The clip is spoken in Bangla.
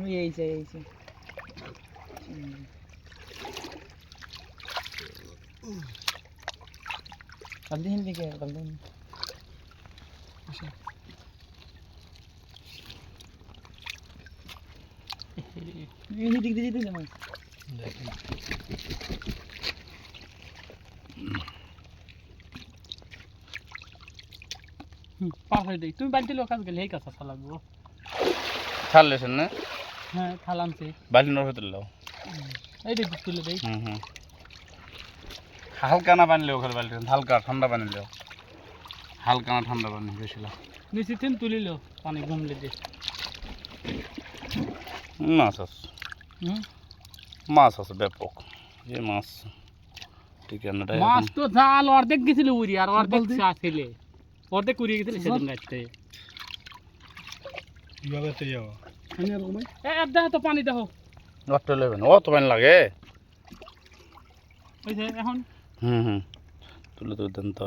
ওই এইছে এইছে হুম। কালদি হিন্দি কে কালদি এই দিক দিয়ে যেতেছে মাছ। হয়ে দেই তুমি বালতি লোক কাজ গেলে এই কাজ আসা লাগবো। ছাড়লেছেন না? হ্যাঁ থালামছে বালি নর ভেতর লাও এই দিক তুলে দেই। হুম হুম। হালকা না পানি লেও খালি বালতি হালকা ঠান্ডা পানি লেও হালকা না ঠান্ডা পানি বেশি লাও নিচে তিন তুলিল পানি গমলে দে। মাছ আছে। মাছ আছে ব্যাপক। যে মাছ ঠিকানাটা মাছ তো জাল অর্ধেক গেছিল উড়ি আর অর্ধেক আসলে অর্ধেক উড়িয়ে গেছিল সেদিন রাখতে কীভাবে তো তো পানি দেখো অত লেবেন অত পানি লাগে। এখন। হুম হুম। তুলে তুলে দেন তো